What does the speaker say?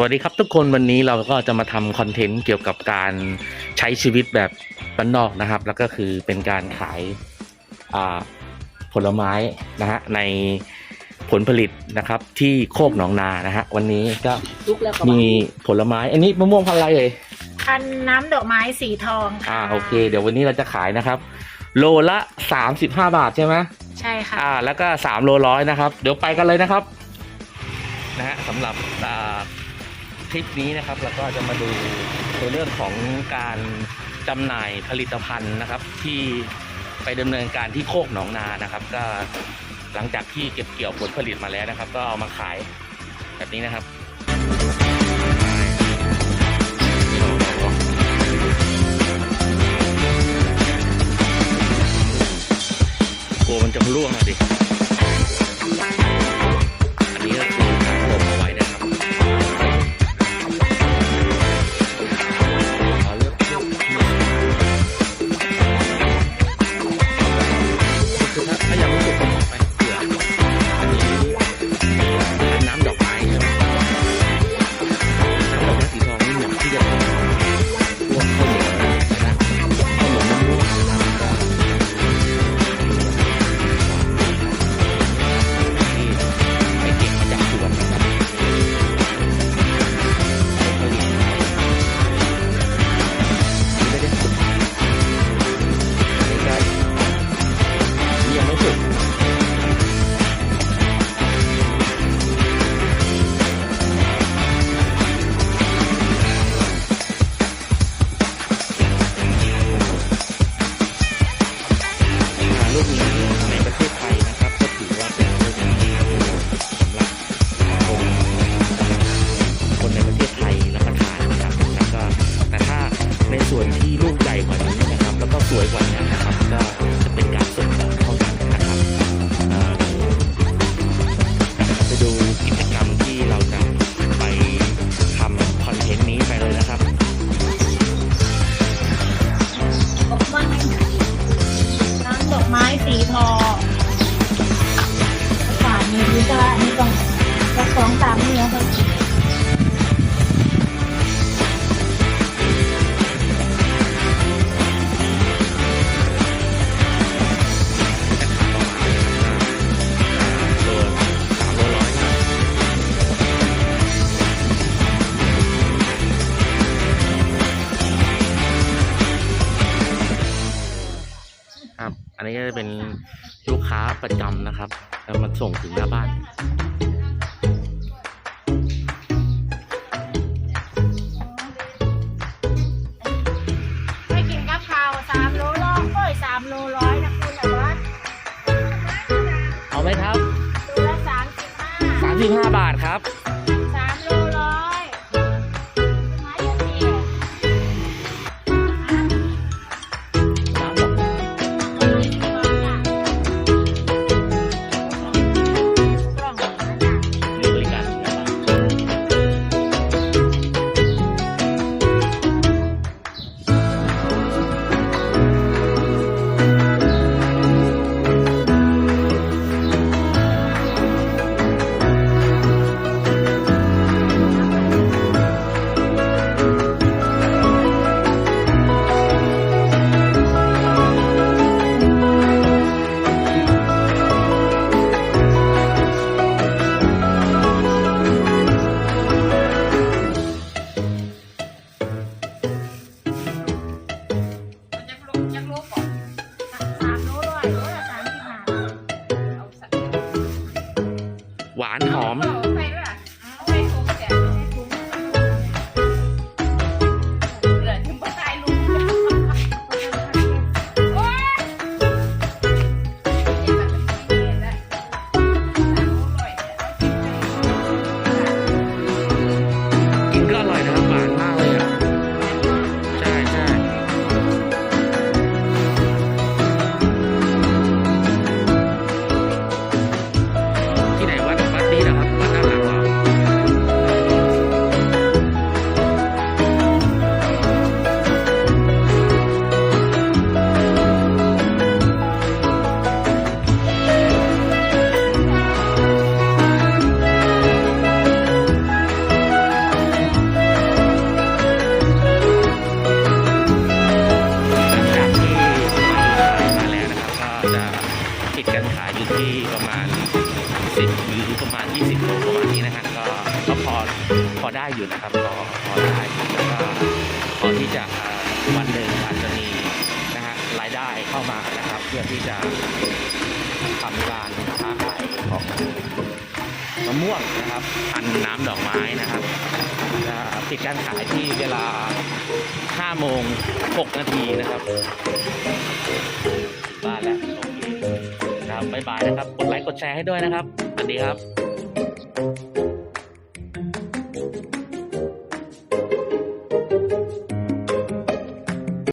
วัสดีครับทุกคนวันนี้เราก็จะมาทำคอนเทนต์เกี่ยวกับการใช้ชีวิตแบบบ้านนอกนะครับ แล้วก็คือเป็นการขายอ่าผลไม้นะฮะในผลผลิตนะครับที่โคกหนองนานะฮะวันนี้ก็ลุกแล้วก็มีผลไม้ อันนี้มะม่วงพันธุ์อะไรเอ่ยพันน้ำดอกไม้สีทองค่ะอ่าโอเค เดี๋ยววันนี้เราจะขายนะครับ โลละ35 บาทใช่ไหมใช่ค่ะอ่าแล้วก็3โลร้อยนะครับ เดี๋ยวไปกันเลยนะครับนะฮะสำหรับอ่า คลิปนี้นะครับเราก็จะมาดูในเรื่องของการจำหน่ายผลิตภัณฑ์นะครับ ที่ไปดำเนินการที่โคกหนองนานะครับ ก็หลังจากที่เก็บเกี่ยวผลผลิตมาแล้วนะครับ ก็เอามาขายแบบนี้นะครับกลัวมันจะร่วงอะดิ นนี้ก็จะเป็นลูกค้าประจำนะครับแล้วมันส่งถึงหน้าบ้านไม่กินกะเพราสามโลร้อยก้อยสามโลร้อยนะคุณแต่ว่าเอาไหมครับตัวละสามสิบห้าสามสิบห้าบาทครับ หวานหอม ที่ประมาณ 10 หรือประมาณ 20โลประมาณนี้นะฮะก็ก็พอพอได้อยู่นะครับพอพอได้แล้วก็พอที่จะวันหนึ่งอาจจะมีนะฮะรายได้เข้ามานะครับ เพื่อที่จะทำการค้าขายของมะม่วงนะครับพันน้ำดอกไม้นะครับจะปิดการขายที่เวลา 5 โมง 6 นาทีนะครับบ้านแล้ว บ๊ายบายนะครับ กดไลค์กดแชร์ให้ด้วยนะครับสวัสดีครับ